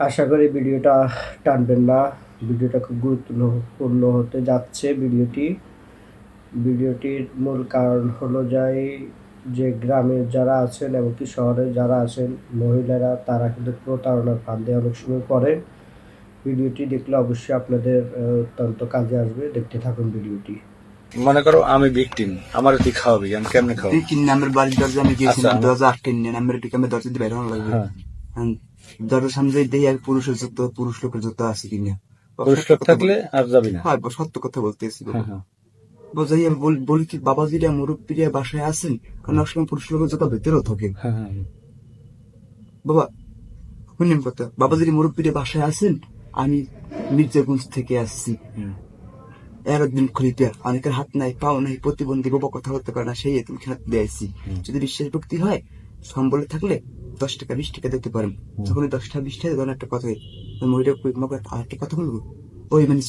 আশা করি ভিডিওটা টানবেন না। ভিডিওটা খুব গুরুত্বপূর্ণ হতে যাচ্ছে ভিডিওটি। ভিডিওটির মূল কারণ হলো যাই যে গ্রামের যারা আছেন এমনকি শহরে যারা আছেন মহিলারা তারা কিন্তু প্রতারণার ফাঁদে অনেক সময় পড়ে ভিডিওটি দেখলে অবশ্যই আপনাদের অত্যন্ত কাজে আসবে। দেখতে থাকুন ভিডিওটি। মনে করো আমি ভিকটিম আমার তুই খাওয়াবি আমি কেমনে খাওয়াবি? কিনে আমার বাড়ির দরজা আমি গিয়েছিলাম আচ্ছা। দরজা আটকে নিয়ে আমার এটিকে আমি দরজা দিয়ে বের হওয়া লাগবে? হ্যাঁ। And দরজার সামনে আর পুরুষের যুক্ত পুরুষ লোকের যুক্ত আছে কিনা পুরুষ লোক থাকলে আর যাবি না। হ্যাঁ সত্য কথা বলতেছি। হ্যাঁ হ্যাঁ। বোঝাই আমি বলি কি বাবাজিরা মুরব্বীরা বাসায় আছেন? কারণ অনেক সময় পুরুষ লোকের যুক্ত ভেতরেও থাকে। হ্যাঁ বাবা শুনেন কথা বাবাজির মুরব্বীরা বাসায় আছেন? আমি মির্জাগঞ্জ থেকে আসছি। হুম। একদিন খুলিতে অনেকের হাত নাই পাও নাই প্রতিবন্ধী বাবা কথা বলতে পারে না সেই তুমি হাত দিয়েছি যদি বিশ্বাস ভক্তি হয় সম্বলে থাকলে দশ টাকা বিশ টাকা দিতে পারেন তখন বিশ টাকা দেওয়ার একটা কথা মহিলা আরেকটা কথা বলব? ওই মানে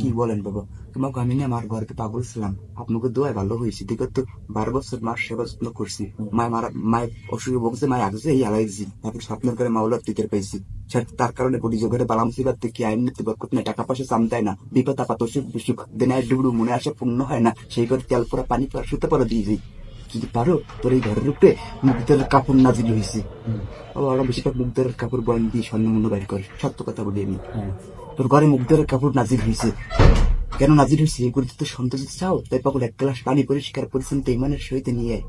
কি বলেন বাবা? তোমাকে আমি না আমার ঘরকে পাগল ছিলাম। আপনাকে দোয়ায় ভালো হয়েছি। বিগত বারো বছর মাস সেবা যত্ন করছি। মায় মারা মায়ের অসুখে বকছে মায় আগছে এই হারাইছি তারপর স্বপ্নের করে মাওলার টিকের পাইছি। তার কারণে কোটি জোগাড়ে বালাম সিবার থেকে আইন নিতে বরকত নাই? টাকা পয়সা চামতায় না। বিপদ আপাত অসুখ বিসুখ দিনায় ডুবড়ু মনে আসে পূর্ণ হয় না। সেই করে তেল পরা পানি পরা শুতে পরা দিয়ে যাই যদি পারো তোর এই ঘরের উপরে মুখদের কাপড় নাজিল হয়েছে ওরা বেশিরভাগ মুখদের কাপড় বয়ান দিয়ে স্বর্ণ মূল্য বাইর করে। সত্য কথা বলি আমি। হ্যাঁ। তোর ঘরে মুখদের কাপড় নাজিল হয়েছে কেন নাজিল হয়েছে এগুলো তো সন্তোষ চাও? তাই পাগল এক গ্লাস পানি পরিষ্কার পরিচ্ছন্ন ইমানের সহিত নিয়ে। আয়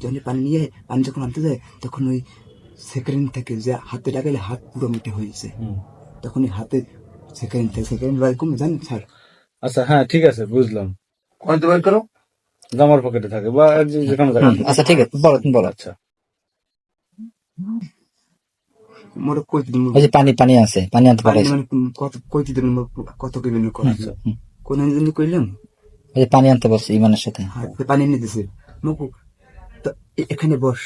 যখন পানি নিয়ে পানি যখন আনতে যায় তখন ওই সেকেন্ড থেকে যে হাতে লাগালে হাত পুরো মিটে হয়েছে। তখন ওই হাতে সেকেন্ড থেকে সেকেন্ড বার কমে জানেন স্যার? আচ্ছা হ্যাঁ ঠিক আছে বুঝলাম। বের করো? জামার পকেটে থাকে বা যেখানে থাকে। আচ্ছা ঠিক আছে বলো তুমি বলো। আচ্ছা। মোর কই দিন ওই যে পানি পানি আছে পানি আনতে পারে কত কই দিন কত কইবেন কোন জন্য কইলাম? ওই যে পানি আনতে বলছে ইমানের সাথে। হ্যাঁ, পানি মকু এখানে বস।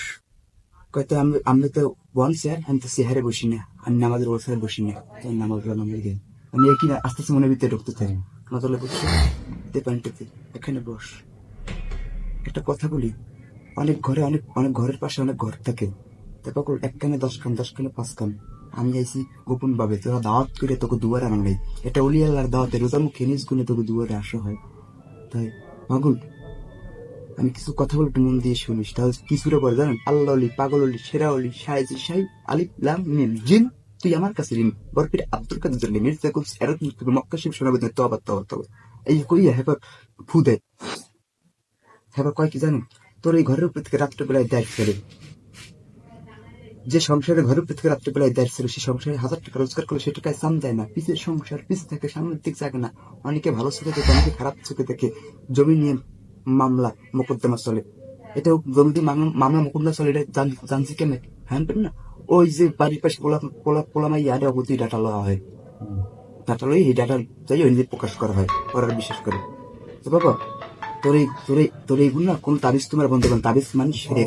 কয়তো আমি আমি তো বন স্যার আমি তো চেহারে বসি না আমি নামাজের বসায় বসি না নামাজ আমি একই আস্তে আস্তে মনে ভিতরে ঢুকতে থাকি। নজলে বসে পানিটাতে। এখানে বস। একটা কথা বলি। অনেক ঘরে অনেক অনেক ঘরের পাশে অনেক ঘর থাকে। তারপর এক কানে দশ কান, দশ কানে পাঁচ কান। আমি আইছি গোপন ভাবে তোরা দাওয়াত করে তোকে দুয়ারে আনা নাই এটা অলিয়াল্লার দাওয়াতে রোজা মুখে নিজ গুনে তোকে দুয়ারে আসা হয়। তাই, পাগল? আমি কিছু কথা বলে মন দিয়ে শুনিস। তাহলে কিছুটা পরে জানেন? আল্লাহ অলি, পাগল অলি, সেরা অলি সাহেজি সাহেব আলিফ, লাম, মিম, জিন। তুই আমার কাছে ঋণ। বরফির আব্দুল কাদের জন্য মির্জা কুলস এরত মক্কা শিব শোনাবে তো আবার তো আবার এই কইয়া হেবার ফু দেয় হেবার কয় কি জানেন তোর এই ঘরের উপর থেকে রাত্রেবেলায় দেখ ফেলে। যে সংসারে ঘরের উপর থেকে রাত্রেবেলায় দেয় ছিল সে সংসারে হাজার টাকা রোজগার করলে সে টাকায় সাম দেয় না। পিছের সংসার পিছে থেকে সামনের দিক জাগে না। অনেকে ভালো চোখে দেখে অনেকে খারাপ চোখে দেখে জমি নিয়ে মামলা মোকদ্দমা চলে। এটাও জমি দিয়ে মামলা- মোকদ্দমা চলে এটা জানছি কেন হ্যাঁ না। ওই যে বাড়ির পাশে পোলা পোলা পোলামাই আরে অবধি ডাটা লওয়া হয়। ডাটা লই এই ডাটা যাই ওই প্রকাশ করা হয় ওরা বিশেষ করে। তো বাবা তোর এই তোর এই তোর এইগুলো না কোন তাবিজ তোমার বন্ধ করেন তাবিজ মানে সেরে।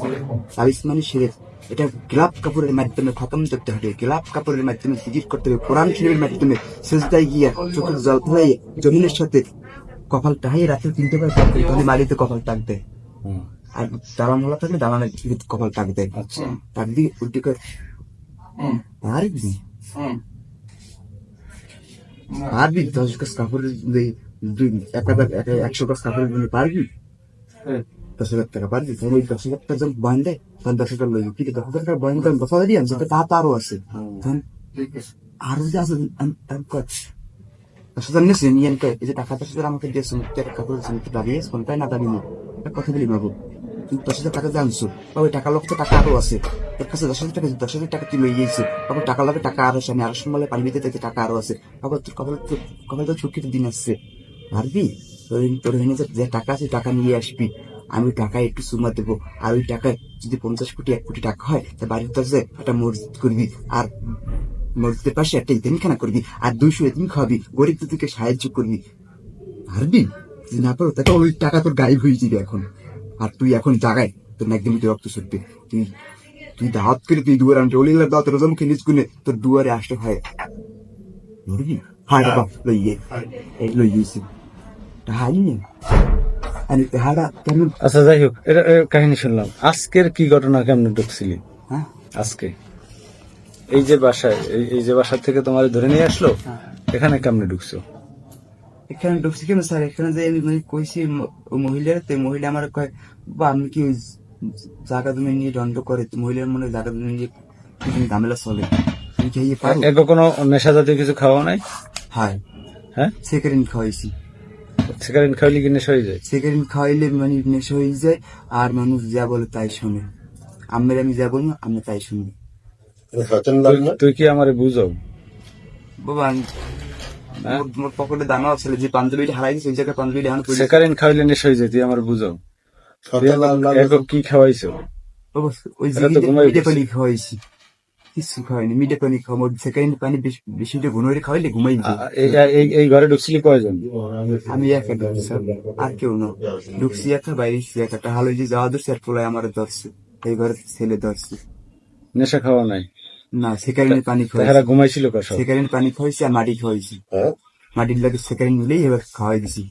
তাবিজ মানে সেরে। এটা গোলাপ কাপড়ের মাধ্যমে খতম করতে হবে। গোলাপ কাপড়ের মাধ্যমে জিজির করতে হবে। কোরআন শরীরের মাধ্যমে সেজদায় গিয়া চোখের জল ফেলাই জমিনের সাথে কপাল টাহাই রাতে তিনটে বার টাকবে তাহলে মালিতে কপাল টাকবে। আর দালান মোলা থাকলে দালানের কপাল টাকবে আচ্ছা। টাকবি উল্টি করে পারবি? পারবি? দশ গাছ কাপড়ের এক হাজার পারবি? দশ হাজার টাকা পারবি? দশ হাজার টাকা যখন বয়ন দেয় তখন দশ হাজার লইবি। কিন্তু দশ হাজার টাকা বয়ন তখন দশ হাজারই আনছে তা তো আরও আছে। তখন আরও যে আছে আন- আন কর। দশ হাজার নিয়েছে নিয়ে এই যে টাকা দশ হাজার আমাকে দিয়েছে টাকা কাপড় দাঁড়িয়ে কোনটাই না দাঁড়িয়ে কথা বলি বাবু দশ হাজার টাকা জানছো টাকা লোক তো টাকা আরও আছে। তোর কাছে দশ হাজার টাকা দশ হাজার টাকা তুই বাবু টাকা লাগে টাকা আরও আছে আমি আরও দিতে টাকা আরও আছে। বাবু তোর কপাল তো কপাল তো ছুটির দিন আসছে। পারবি তোর তোর এখানে যে- টাকা আছে টাকা নিয়ে আসবি। আমি টাকা একটু সুমা দেবো। আর ওই টাকায় যদি পঞ্চাশ কোটি এক কোটি টাকা হয় তা বাড়ির দরজায় একটা মসজিদ করবি। আর মসজিদের পাশে একটা ইতিমখানা করবি। আর দুইশো এতিম খাওয়াবি। গরিব দুদিকে সাহায্য করবি। পারবি যদি না পারো তাহলে ওই টাকা তোর গায়েব হয়ে যাবে এখন। আর তুই এখন জাগায় তোর একদিন তুই রক্ত ছুটবে তুই তুই দাওয়াত করে তুই দুয়ারে আনতে অলিলার দাওয়াত রোজা মুখে নিজ গুনে তোর দুয়ারে আসতে হয়। ধরবি? হায় বাবা লইয়ে। লইয়েছি কেমন আচ্ছা যাই হোক এটা কাহিনী শুনলাম। আজকের কি ঘটনা কেমনে ঢুকছিলি? হ্যাঁ? আজকে। এই যে বাসায় এই- যে বাসা থেকে তোমার ধরে নিয়ে আসলো হ্যাঁ। এখানে কেমনে ঢুকছো? এখানে ঢুকছি কেন স্যার? এখানে যে আমি মানে কইছি মহিলার তো মহিলা আমার কয় বা আমি কি ওই জায়গা তুমি নিয়ে দণ্ড করে মহিলার মনে হয় জায়গা তুমি নিয়ে ঝামেলা চলে। এরকম কোনো নেশা জাতীয় কিছু খাওয়া নাই? হ্যাঁ। হ্যাঁ? সেকেরিন খাওয়াইছি। সিগারেট খাইলে কি নেশা হয়ে যায়? সেকেরিন খাওয়াইলে মানে নেশা হয়ে যায় আর মানুষ যা বলে তাই শুনে। আমের আমি যা বলব আমি তাই শুনব তুই- কি আমারে বুঝো বাবা আমি- হ্যাঁ? পকেটে দানা ছিল যে পাঞ্জাবিটা হারাই গেছে ওই জায়গায় পাঞ্জাবিটা এখন পড়ে সেকারিন খাইলে নেশা হয়ে যায় তুই আমার বুঝো এরকম কি খাওয়াইছো? ওই। পানি খাওয়াইছি। কিছু খাওয়াইনি মিডে পানি খাওয়া সেকেন্ড পানি বেশি বেশি ঘুনোরে খাওয়াইলে ঘুমাই এই এই- এই ঘরে ঢুকছিলি কয়জন? আমি একা ঢুকছি আর কেউ না। ঢুকছি একা বাইরে একা। একটা হালো যে যাওয়া ধরছে আর পোলায় আমার ধরছে। এই ঘরে ছেলে ধরছে। নেশা খাওয়া নাই? না সেকারিনের পানি খাওয়াইছি। ঘুমাইছিল সেকারিন পানি খাওয়াইছি আর মাটি খাওয়াইছি। মাটির লাগে সেকারিন মিলেই এবার খাওয়াই দিছি।